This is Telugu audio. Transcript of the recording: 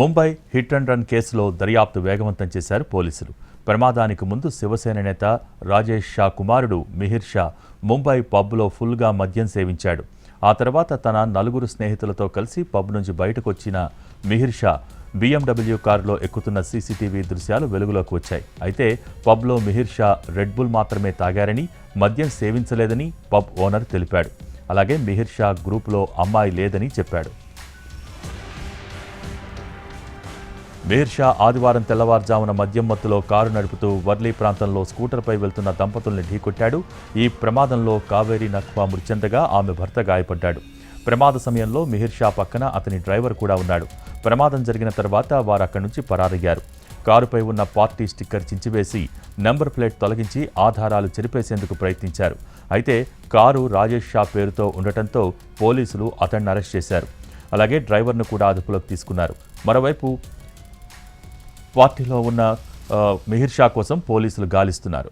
ముంబై హిట్ అండ్ రన్ కేసులో దర్యాప్తు వేగవంతం చేశారు పోలీసులు. ప్రమాదానికి ముందు శివసేన నేత రాజేష్ షా కుమారుడు మిహిర్ షా ముంబై పబ్లో ఫుల్గా మద్యం సేవించాడు. ఆ తర్వాత తన నలుగురు స్నేహితులతో కలిసి పబ్ నుంచి బయటకు వచ్చిన మిహిర్ షా బీఎండబ్ల్యూ కారులో ఎక్కుతున్న సీసీటీవీ దృశ్యాలు వెలుగులోకి వచ్చాయి. అయితే పబ్లో మిహిర్ షా రెడ్ బుల్ మాత్రమే తాగారని మద్యం సేవించలేదని పబ్ ఓనర్ తెలిపాడు. అలాగే మిహిర్ షా గ్రూప్లో అమ్మాయి లేదని చెప్పాడు. మీర్షా ఆదివారం తెల్లవారుజామున మద్యం మత్తులో కారు నడుపుతూ వర్లీ ప్రాంతంలో స్కూటర్పై వెళ్తున్న దంపతుల్ని ఢీకొట్టాడు. ఈ ప్రమాదంలో కావేరి నఖ్వా మృతి చెందగా ఆమె భర్త గాయపడ్డాడు. ప్రమాద సమయంలో మిహిర్షా పక్కన అతని డ్రైవర్ కూడా ఉన్నాడు. ప్రమాదం జరిగిన తర్వాత వారు అక్కడి నుంచి పరారయ్యారు. కారుపై ఉన్న పార్టీ స్టిక్కర్ చించివేసి నెంబర్ ప్లేట్ తొలగించి ఆధారాలు చెరిపేసేందుకు ప్రయత్నించారు. అయితే కారు రాజేష్ షా పేరుతో ఉండటంతో పోలీసులు అతన్ని అరెస్ట్ చేశారు. అలాగే డ్రైవర్ను కూడా అదుపులోకి తీసుకున్నారు. మరోవైపు పార్టీలో ఉన్న మిహిర్షా మిహిర్ షా కోసం పోలీసులు గాలిస్తున్నారు.